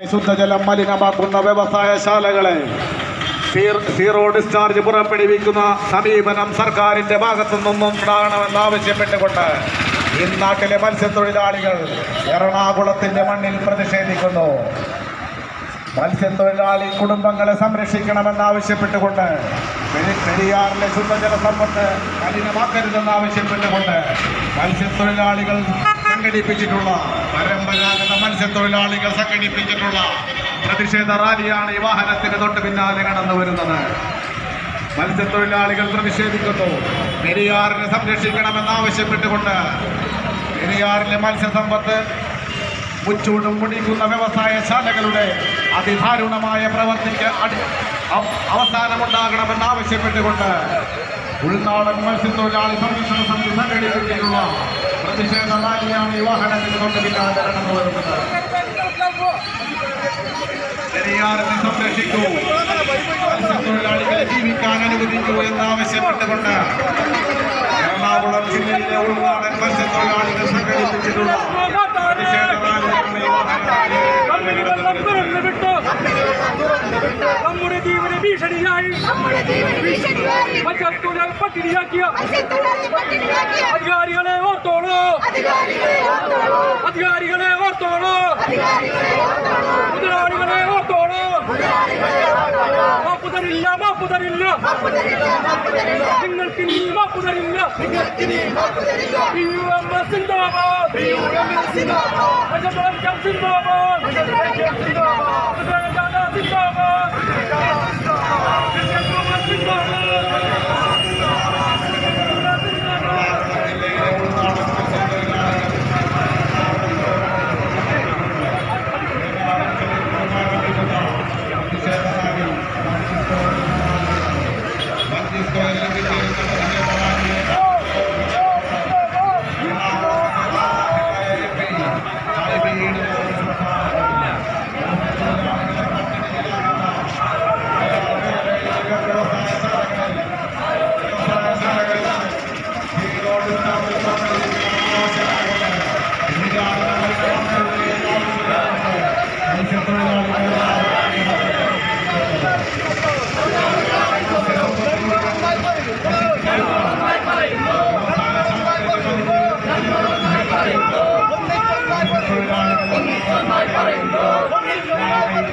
ശുദ്ധജലം മലിനമാക്കുന്ന വ്യവസായശാലകളെ ശാലകളെ zero discharge പുറപ്പെടുവിക്കുന്ന സമീപനം സർക്കാരിന്റെ ഭാഗത്തു നിന്നും ഉണ്ടാകണമെന്ന് ആവശ്യപ്പെട്ടുകൊണ്ട് ഇന്നാട്ടിലെ മത്സ്യത്തൊഴിലാളികൾ എറണാകുളത്തിന്റെ മണ്ണിൽ പ്രതിഷേധിക്കുന്നു. മത്സ്യത്തൊഴിലാളി കുടുംബങ്ങളെ സംരക്ഷിക്കണമെന്ന് ആവശ്യപ്പെട്ടുകൊണ്ട് പെരി- പെരിയാറിലെ ശുദ്ധജല സമ്പത്ത് കഠിനമാക്കരുതെന്ന് ആവശ്യപ്പെട്ടുകൊണ്ട് മത്സ്യത്തൊഴിലാളികൾ സംഘടിപ്പിച്ചിട്ടുള്ള പരമ്പരാഗത മത്സ്യത്തൊഴിലാളികൾ സംഘടിപ്പിച്ചിട്ടുള്ള പ്രതിഷേധ റാലിയാണ് ഈ വാഹനത്തിന് തൊട്ട് പിന്നാലെ കടന്നു വരുന്നത്. മത്സ്യത്തൊഴിലാളികൾ പ്രതിഷേധിക്കുന്നു. പെരിയാറിനെ സംരക്ഷിക്കണമെന്ന് ആവശ്യപ്പെട്ടുകൊണ്ട് പെരിയാറിലെ മത്സ്യസമ്പത്ത് മുച്ചൂടും മുടിക്കുന്ന വ്യവസായശാലകളുടെ അതിദാരുണമായ പ്രവർത്തിക്ക് അടി അവസാനമുണ്ടാകണമെന്നാവശ്യപ്പെട്ടുകൊണ്ട് ഉൾനാടൻ മത്സ്യത്തൊഴിലാളി സംരക്ഷണ സമിതി സംഘടിപ്പിച്ചിട്ടുള്ള പ്രതിഷേധ റാലിയാണ് ഈ വാഹനത്തിന് തൊട്ട് പിന്നാലെ കടന്നു വരുന്നത് ജീവിക്കാൻ അനുവദിക്കൂ എന്നാവശ്യപ്പെട്ടുകൊണ്ട് എറണാകുളം ജില്ലയിലെ ഉൾനാടൻ മത്സ്യത്തൊഴിലാളികൾ സംഘടിപ്പിച്ചിട്ടുള്ള പ്രതിഷേധ നമ്മുടെ ജീവന ഭീഷണിയായി നമ്മുടെ ജീവന ഭീഷണിയായി മറ്റൊരാൾ പട്ടിണിയാക്കിയ മത്സ്യത്തൊഴിലാളി പട്ടിണിയാക്കിയ അധികാരികളെ ഓർത്തോളൂ അധികാരികളെ ഓർത്തോളൂ തരില്ല മാപ്പു തരില്ല മാപ്പ് തരില്ല മാപ്പ് തരില്ല നിങ്ങൾക്ക് ഇനി മാപ്പു തരില്ല നിങ്ങൾക്കിനി മാപ്പ് തരില്ല PUM സിന്ദാബാദ് PUM സിന്ദാബാദ്.